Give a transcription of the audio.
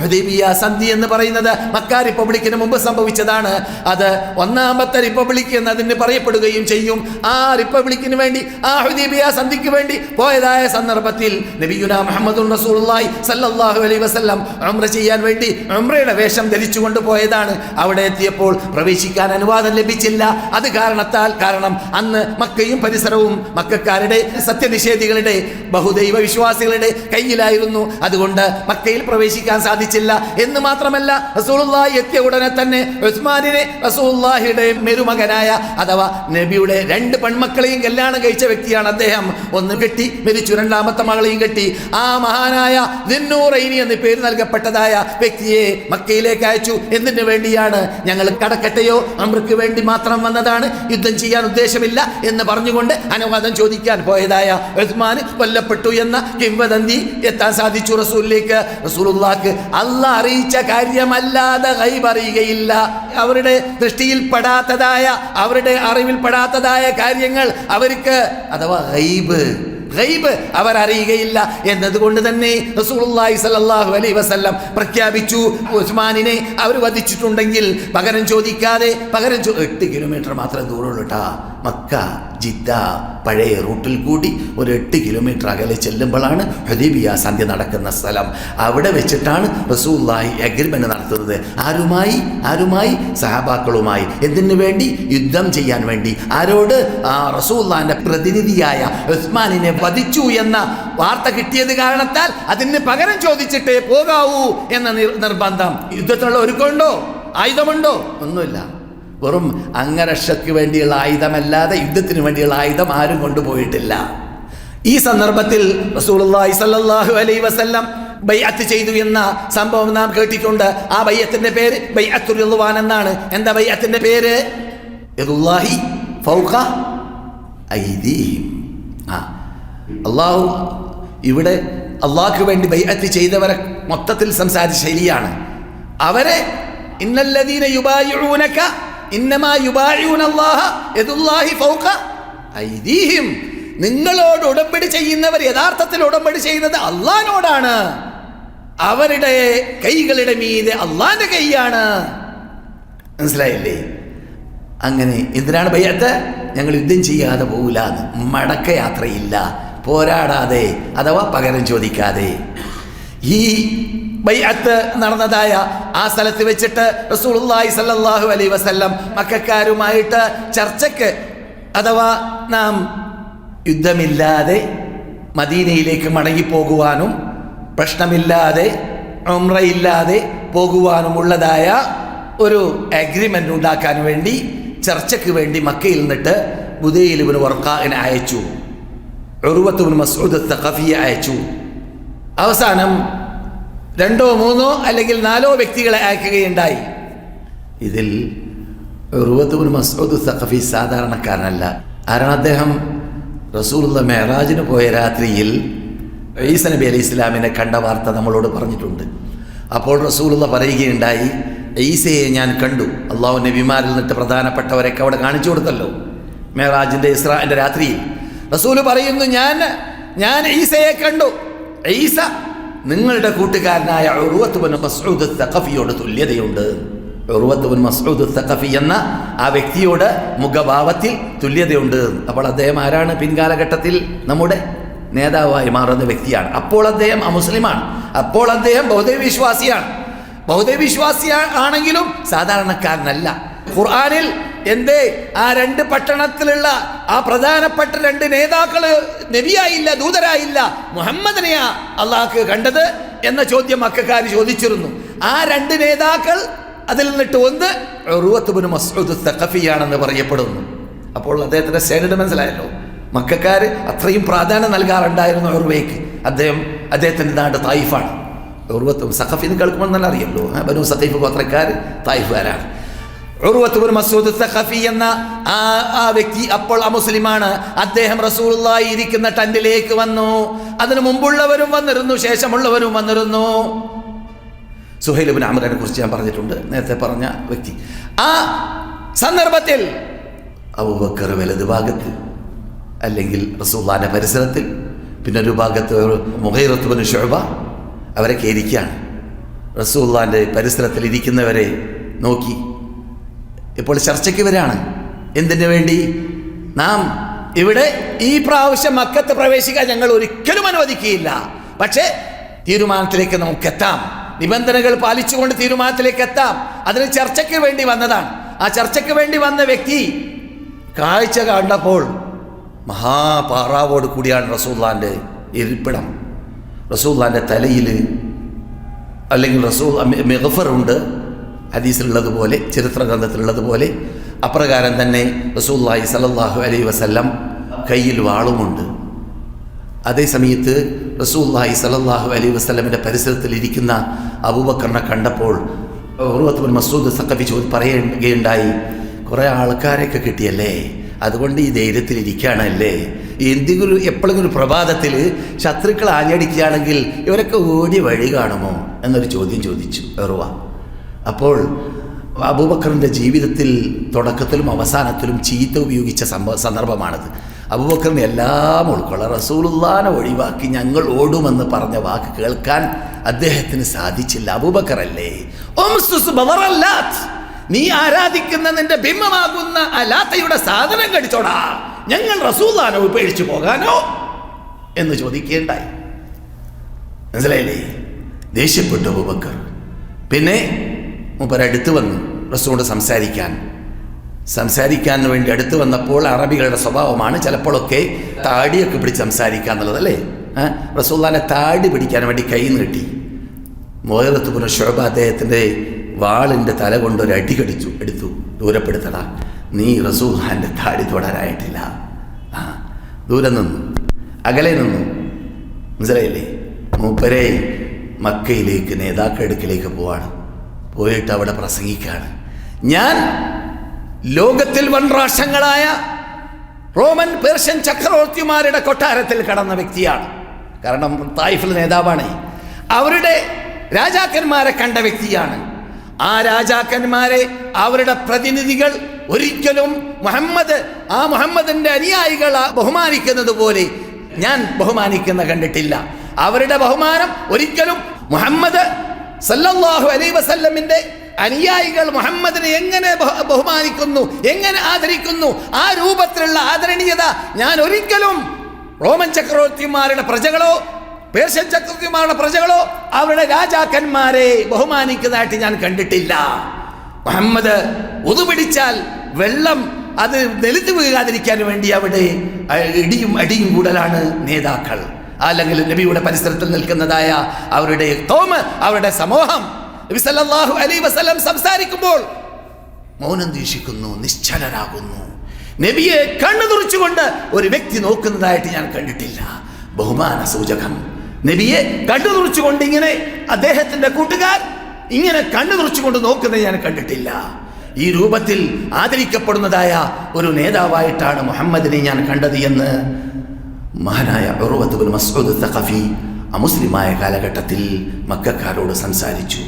Hudaibiya സന്ധി എന്ന് പറയുന്നത് മക്ക റിപ്പബ്ലിക്കിന് മുമ്പ് സംഭവിച്ചതാണ്. അത് ഒന്നാമത്തെ റിപ്പബ്ലിക് എന്ന് അതിന് പറയപ്പെടുകയും ചെയ്യും. ആ റിപ്പബ്ലിക്കിന് വേണ്ടി ആ ഹുദൈബിയ സന്ധിക്ക് വേണ്ടി പോയതായ സന്ദർഭത്തിൽ നബിയുന മുഹമ്മദ് റസൂലുള്ളാഹി സല്ലല്ലാഹു അലൈഹി വസല്ലം ഉംറ ചെയ്യാൻ വേണ്ടി ഉംറയുടെ വേഷം ധരിച്ചുകൊണ്ട് പോയതാണ്. അവിടെ എത്തിയപ്പോൾ പ്രവേശിക്കാൻ അനുവാദം ലഭിച്ചില്ല. അത് കാരണത്താൽ കാരണം അന്ന് മക്കയും പരിസരവും മക്കാരുടെ സത്യനിഷേധികളുടെ ബഹുദൈവ വിശ്വാസികളുടെ കയ്യിലായിരുന്നു. അതുകൊണ്ട് മക്കയിൽ പ്രവേശിക്കാൻ സാധിച്ചില്ല. എന്ന് മാത്രമല്ല റസൂലുള്ളാഹി എത്തിയ ഉടനെ തന്നെ ഉസ്മാനിനെ റസൂലുള്ളാഹിയുടെ മെരുമകനായ അഥവാ നബിയുടെ രണ്ട് പെൺമക്കളെയും കല്യാണം കഴിച്ച വ്യക്തിയാണ് അദ്ദേഹം. ഒന്ന് കെട്ടി മരിച്ചു. രണ്ടാമത്തെ മകളെയും കെട്ടി. ആ മഹാനായ ദിന്നൂറൈനി എന്ന് പേര് നൽകപ്പെട്ടതായ വ്യക്തിയെ മക്കയിലേക്ക് അയച്ചു. എന്തിനു വേണ്ടിയാണ്? ഞങ്ങൾ കടക്കട്ടെയോ അമൃക്ക് വേണ്ടി മാത്രം വന്നതാണ്. യുദ്ധം ചെയ്യാൻ ഉദ്ദേശമില്ല എന്ന് പറഞ്ഞുകൊണ്ട് അനുവാദം ചോദിക്കാൻ പോയതായ ഉസ്മാൻ കൊല്ലപ്പെട്ടു എന്ന കിംവദന്തി എത്താൻ സാധിച്ചു റസൂലിലേക്ക്. റസൂലുള്ളാക്ക് അല്ല അറിയിച്ച കാര്യമല്ലാതെ ഗൈബ് അറിയുകയില്ല. അവരുടെ ദൃഷ്ടിയിൽപ്പെടാത്തതായ അവരുടെ അറിവിൽപ്പെടാത്തതായ കാര്യങ്ങൾ അവർക്ക് അഥവാ ഗൈബ് ഗൈബ് അവർ അറിയുകയില്ല. എന്നതുകൊണ്ട് തന്നെ റസൂലുള്ളാഹി സ്വല്ലല്ലാഹു അലൈഹി വസല്ലം പ്രഖ്യാപിച്ചു ഉസ്മാനിനെ അവർ വധിച്ചിട്ടുണ്ടെങ്കിൽ പകരം ചോദിക്കാതെ പകരം എട്ട് കിലോമീറ്റർ മാത്രമേ ദൂരമുള്ളൂ കേട്ടാ മക്ക. ജിദ്ദ പഴയ റൂട്ടിൽ കൂടി ഒരു എട്ട് കിലോമീറ്റർ അകലെ ചെല്ലുമ്പോഴാണ് ഹുദൈബിയ സന്ധ്യ നടക്കുന്ന സ്ഥലം. അവിടെ വെച്ചിട്ടാണ് റസൂല്ലായി അഗ്രിമെന്റ് നടത്തുന്നത്. ആരുമായി? ആരുമായി? സഹബാക്കളുമായി. എന്തിനു വേണ്ടി? യുദ്ധം ചെയ്യാൻ വേണ്ടി. ആരോട്? ആ റസൂല്ലാന്റെ പ്രതിനിധിയായ ഉസ്മാനിനെ വധിച്ചു എന്ന വാർത്ത കിട്ടിയത് കാരണത്താൽ അതിന് പകരം ചോദിച്ചിട്ടേ പോകാവൂ എന്ന നിർ- നിർബന്ധം. യുദ്ധത്തിനുള്ള ഒരുക്കമുണ്ടോ? ആയുധമുണ്ടോ? ഒന്നുമില്ല. വെറും അംഗരക്ഷയ്ക്ക് വേണ്ടിയുള്ള ആയുധമല്ലാതെ യുദ്ധത്തിന് വേണ്ടിയുള്ള ആയുധം ആരും കൊണ്ടുപോയിട്ടില്ല. ഈ സന്ദർഭത്തിൽ സ്വല്ലല്ലാഹു അലൈഹി വസല്ലം ബൈഅത്ത് ചെയ്തു എന്ന സംഭവം നാം കേട്ടിട്ടുണ്ട്. ആ ബൈഅത്തിന്റെ പേര് ബൈഅത്തുവാൻ എന്നാണ്. എന്താ ബൈഅത്തിന്റെ പേര്? ആ അള്ളാഹു ഇവിടെ അള്ളാഹ്ക്ക് വേണ്ടി ബൈഅത്ത് ചെയ്തവരെ മൊത്തത്തിൽ സംസാരിച്ച ശൈലിയാണ്. അവരെ ഇന്നല്ലദീന യുബായിഊനക നിങ്ങളോട് ഉടമ്പടി ചെയ്യുന്നവർ യഥാർത്ഥത്തിൽ ഉടമ്പടി ചെയ്യുന്നത് അള്ളഹാനോടാണ് അവരുടെ കൈകളുടെ മീതെ അള്ളാന്റെ കൈയാണ്. മനസ്സിലായില്ലേ? അങ്ങനെ എന്തിനാണ് ബയ്യത്ത് ഞങ്ങൾ യുദ്ധം ചെയ്യാതെ പോകില്ല മടക്ക യാത്രയില്ല പോരാടാതെ അഥവാ പകരം ചോദിക്കാതെ. ഈ ബൈഅത്ത് നടന്നതായ ആ സ്ഥലത്ത് വെച്ചിട്ട് റസൂലുള്ളാഹി സല്ലല്ലാഹു അലൈഹി വസല്ലം മക്കാരുമായിട്ട് ചർച്ചയ്ക്ക് അഥവാ നാം യുദ്ധമില്ലാതെ മദീനയിലേക്ക് മടങ്ങിപ്പോകുവാനും പ്രശ്നമില്ലാതെ ഉംറയില്ലാതെ പോകുവാനുമുള്ളതായ ഒരു അഗ്രിമെന്റ് ഉണ്ടാക്കാൻ വേണ്ടി ചർച്ചയ്ക്ക് വേണ്ടി മക്കയിൽ നിന്നിട്ട് ഇബ്നു വർഖാഇനെ അയച്ചു. ഉറുവത്തുബിന് മസൂദ് തഖഫിയെ അയച്ചു. അവസാനം രണ്ടോ മൂന്നോ അല്ലെങ്കിൽ നാലോ വ്യക്തികളെ അയക്കുകയുണ്ടായി. ഇതിൽ മസൂദ് സഖഫി സാധാരണക്കാരനല്ല. കാരണം അദ്ദേഹം റസൂലുള്ള മെഹറാജിന് പോയ രാത്രിയിൽ ഈസ നബി അലൈഹി ഇസ്ലാമിനെ കണ്ട വാർത്ത നമ്മളോട് പറഞ്ഞിട്ടുണ്ട്. അപ്പോൾ റസൂലുള്ള പറയുകയുണ്ടായി ഈസയെ ഞാൻ കണ്ടു. അള്ളാഹു നബിമാരിൽ നിന്നിട്ട് പ്രധാനപ്പെട്ടവരൊക്കെ അവിടെ കാണിച്ചു കൊടുത്തല്ലോ. മെഹറാജിന്റെ ഇസ്രാന്റെ രാത്രിയിൽ. റസൂൽ പറയുന്നു ഞാൻ ഞാൻ ഈസയെ കണ്ടു. ഈസ നിങ്ങളുടെ കൂട്ടുകാരനായ ഉറുവത്തുബിൻ മസ്ഊദ് തഖഫിയോട് തുല്യതയുണ്ട്. ഉറുവത്തുബിൻ മസ്ഊദ് തഖഫി എന്ന ആ വ്യക്തിയോട് മുഖഭാവത്തിൽ തുല്യതയുണ്ട്. അപ്പോൾ അദ്ദേഹം ആരാണ്? പിൻകാലഘട്ടത്തിൽ നമ്മുടെ നേതാവായി മാറുന്ന വ്യക്തിയാണ്. അപ്പോൾ അദ്ദേഹം അമുസ്ലിമാണ്. അപ്പോൾ അദ്ദേഹം ബൗദ്ധവിശ്വാസിയാണ്. വിശ്വാസിയാണ് ബൗദ്ധ വിശ്വാസി സാധാരണക്കാരനല്ല. ഖുർആനിൽ എന്തേ? ആ രണ്ട് പട്ടണത്തിലുള്ള ആ പ്രധാനപ്പെട്ട രണ്ട് നേതാക്കൾ നബിയായില്ല ദൂതരായില്ല മുഹമ്മദിനെയാ അള്ളാഹ് കണ്ടത് എന്ന ചോദ്യം മക്കാർ ചോദിച്ചിരുന്നു. ആ രണ്ട് നേതാക്കൾ അതിൽ നിന്നിട്ട് ഒന്ന് ഉറുവത്തുബിന് മസ്ഊദ് തഖഫിയാണെന്ന് പറയപ്പെടുന്നു. അപ്പോൾ അദ്ദേഹത്തിന്റെ സ്റ്റാൻഡേർഡ് മനസ്സിലായല്ലോ. മക്കാർ അത്രയും പ്രാധാന്യം നൽകാറുണ്ടായിരുന്നു ഉറുവയ്ക്ക്. അദ്ദേഹം അദ്ദേഹത്തിന്റെ നാട് തായിഫാണ്. ഉറുവത്തും സഖഫിന്ന് കേൾക്കുമ്പോൾ നല്ല അറിയല്ലോ. ബനു സഖീഫ് ഗോത്രക്കാർ തായിഫുകാരാണ്. മസൂദ് സഖഫി എന്ന ആ ആ വ്യക്തി അപ്പോൾ അമുസ്ലിമാണ്. അദ്ദേഹം റസൂലുള്ളാഹി ഇരിക്കുന്ന ടന്റിലേക്ക് വന്നു. അതിനു മുമ്പുള്ളവരും വന്നിരുന്നു ശേഷമുള്ളവരും വന്നിരുന്നു. സുഹൈലുബിൻ അമറിനെ കുറിച്ച് ഞാൻ പറഞ്ഞിട്ടുണ്ട്. നേരത്തെ പറഞ്ഞ വ്യക്തി. ആ സന്ദർഭത്തിൽ അബൂബക്കർ വലത് ഭാഗത്ത് അല്ലെങ്കിൽ റസൂള്ളാന്റെ പരിസരത്തിൽ പിന്നെ ഒരു ഭാഗത്ത് ഒരു മുഹൈറത്തുബിന് ഷോബ അവരെ കയറിക്കുകയാണ് റസൂള്ളാന്റെ പരിസരത്തിൽ ഇരിക്കുന്നവരെ നോക്കി ഇപ്പോൾ ചർച്ചയ്ക്ക് വരാണ് എന്തിനു വേണ്ടി? നാം ഇവിടെ ഈ പ്രാവശ്യം മക്കത്ത് പ്രവേശിക്കാൻ ഞങ്ങൾ ഒരിക്കലും അനുവദിക്കുകയില്ല. പക്ഷേ തീരുമാനത്തിലേക്ക് നമുക്ക് എത്താം. നിബന്ധനകൾ പാലിച്ചുകൊണ്ട് തീരുമാനത്തിലേക്ക് എത്താം. അതിന് ചർച്ചയ്ക്ക് വേണ്ടി വന്നതാണ്. ആ ചർച്ചയ്ക്ക് വേണ്ടി വന്ന വ്യക്തി കാഴ്ച കണ്ടപ്പോൾ മഹാപാറാവോട് കൂടിയാണ് റസൂല്ലാന്റെ ഇരിപ്പിടം. റസൂല്ലാന്റെ തലയിൽ അല്ലെങ്കിൽ റസൂൽ മെഗഫറുണ്ട്. ഹദീസിലുള്ളതുപോലെ ചരിത്ര ഗ്രന്ഥത്തിലുള്ളതുപോലെ അപ്രകാരം തന്നെ റസൂല്ലായി സലല്ലാഹു അലൈ വസല്ലം കയ്യിൽ വാളുമുണ്ട്. അതേ സമയത്ത് റസൂല്ലായി സലല്ലാഹു അലൈ വസ്ലമിന്റെ പരിസരത്തിൽ ഇരിക്കുന്ന അബൂബക്കറിനെ കണ്ടപ്പോൾ ഉറുവത്തുബിൻ മസൂദ് സക്കബി ചോദി പറയുകയുണ്ടായി കുറേ ആൾക്കാരെയൊക്കെ കിട്ടിയല്ലേ? അതുകൊണ്ട് ഈ ധൈര്യത്തിൽ ഇരിക്കുകയാണല്ലേ? എന്തെങ്കിലും എപ്പോഴെങ്കിലും ഒരു പ്രഭാതത്തിൽ ശത്രുക്കൾ ആഞ്ഞടിക്കുകയാണെങ്കിൽ ഇവരൊക്കെ ഓടി വഴി കാണുമോ? എന്നൊരു ചോദ്യം ചോദിച്ചു എറുവ അപ്പോൾ അബൂബക്കറിന്റെ ജീവിതത്തിൽ തുടക്കത്തിലും അവസാനത്തിലും ചീത്ത ഉപയോഗിച്ച സംഭവ സന്ദർഭമാണത്. അബൂബക്കറിനെ എല്ലാം ഉൾക്കൊള്ള റസൂലുള്ളാനെ ഒഴിവാക്കി ഞങ്ങൾ ഓടുമെന്ന് പറഞ്ഞ വാക്ക് കേൾക്കാൻ അദ്ദേഹത്തിന് സാധിച്ചില്ല. അബൂബക്കറല്ലേ. നീ ആരാധിക്കുന്ന നിന്റെ ബിംബമാകുന്ന അലാത്തയുടെ സാധനം കടിച്ചോടാ. ഞങ്ങൾ റസൂലാനോ ഉപേക്ഷിച്ചു പോകാനോ? എന്ന് ചോദിക്കേണ്ടായി. മനസ്സിലായില്ലേ? ദേഷ്യപ്പെട്ടു അബൂബക്കർ. പിന്നെ മൂപ്പർ അടുത്ത് വന്നു റസൂലോട് സംസാരിക്കാൻ. സംസാരിക്കാൻ വേണ്ടി അടുത്ത് വന്നപ്പോൾ അറബികളുടെ സ്വഭാവമാണ് ചിലപ്പോഴൊക്കെ താടിയൊക്കെ പിടിച്ച് സംസാരിക്കുക എന്നുള്ളത് അല്ലേ? റസൂല്ലാനെ താടി പിടിക്കാൻ വേണ്ടി കൈ നീട്ടി. മോഹത്ത് പുന ശോഭ അദ്ദേഹത്തിന്റെ വാളിന്റെ തല കൊണ്ട് ഒരു അടി കടിച്ചു എടുത്തു ദൂരപ്പെടുത്തടാ. നീ റസൂഹാന്റെ താടി തൊടാനായിട്ടില്ല. ആ ദൂരെ നിന്നു അകലെ നിന്നു. മനസ്സിലായില്ലേ? മൂപ്പരെ മക്കയിലേക്ക് നേതാക്കളടുക്കിലേക്ക് പോവാണ്. പോയിട്ട് അവിടെ പ്രസംഗിക്കുകയാണ്. ഞാൻ ലോകത്തിൽ വൺ രാഷ്ട്രങ്ങളായ റോമൻ പേർഷ്യൻ ചക്രവർത്തിമാരുടെ കൊട്ടാരത്തിൽ കടന്ന വ്യക്തിയാണ്. കാരണം തായിഫിൽ നേതാവാണ്. അവരുടെ രാജാക്കന്മാരെ കണ്ട വ്യക്തിയാണ്. ആ രാജാക്കന്മാരെ അവരുടെ പ്രതിനിധികൾ ഒരിക്കലും മുഹമ്മദ് ആ മുഹമ്മദിന്റെ അനുയായികൾ ബഹുമാനിക്കുന്നത് പോലെ ഞാൻ ബഹുമാനിക്കുന്ന കണ്ടിട്ടില്ല. അവരുടെ ബഹുമാനം ഒരിക്കലും മുഹമ്മദ് സല്ലല്ലാഹു അലൈ വസല്ലമിന്റെ അനുയായികൾ മുഹമ്മദിനെ എങ്ങനെ ബഹുമാനിക്കുന്നു എങ്ങനെ ആദരിക്കുന്നു ആ രൂപത്തിലുള്ള ആദരണീയത ഞാൻ ഒരിക്കലും റോമൻ ചക്രവർത്തിമാരുടെ പ്രജകളോ പേർഷ്യൻ ചക്രവർത്തിമാരുടെ പ്രജകളോ അവരുടെ രാജാക്കന്മാരെ ബഹുമാനിക്കുന്നതായിട്ട് ഞാൻ കണ്ടിട്ടില്ല. മുഹമ്മദ് ഉതുപിടിച്ചാൽ വെള്ളം അത് നെലുത്തു വീഴാതിരിക്കാൻ വേണ്ടി അവിടെ ഇടിയും അടിയും കൂടലാണ് നേതാക്കൾ. അല്ലെങ്കിൽ നബിയുടെ പരിസരത്തിൽ നിൽക്കുന്നതായ അവരുടെ തോമ അവരുടെ സമൂഹം നബി സല്ലല്ലാഹു അലൈഹി വസല്ലം സംസാരിക്കുമ്പോൾ മൗനം ദീക്ഷിക്കുന്നു നിശ്ചലരാകുന്നു. നബിയെ കണ്ണു തുറച്ചുകൊണ്ട് ഒരു വ്യക്തി നോക്കുന്നതായിട്ട് ഞാൻ കണ്ടിട്ടില്ല. ബഹുമാന സൂചകം. നബിയെ കണ്ണു തുറച്ചുകൊണ്ട് ഇങ്ങനെ അദ്ദേഹത്തിന്റെ കൂട്ടുകാർ ഇങ്ങനെ കണ്ണു തുറച്ചുകൊണ്ട് നോക്കുന്നത് ഞാൻ കണ്ടിട്ടില്ല. ഈ രൂപത്തിൽ ആദരിക്കപ്പെടുന്നതായ ഒരു നേതാവായിട്ടാണ് മുഹമ്മദിനെ ഞാൻ കണ്ടത് എന്ന് മഹാനായ ഉറവത്തുബുൽ മസ്ഊദ് തഖഫി അമുസ്ലിമായ കാലഘട്ടത്തിൽ മക്കാരോട് സംസാരിച്ചു.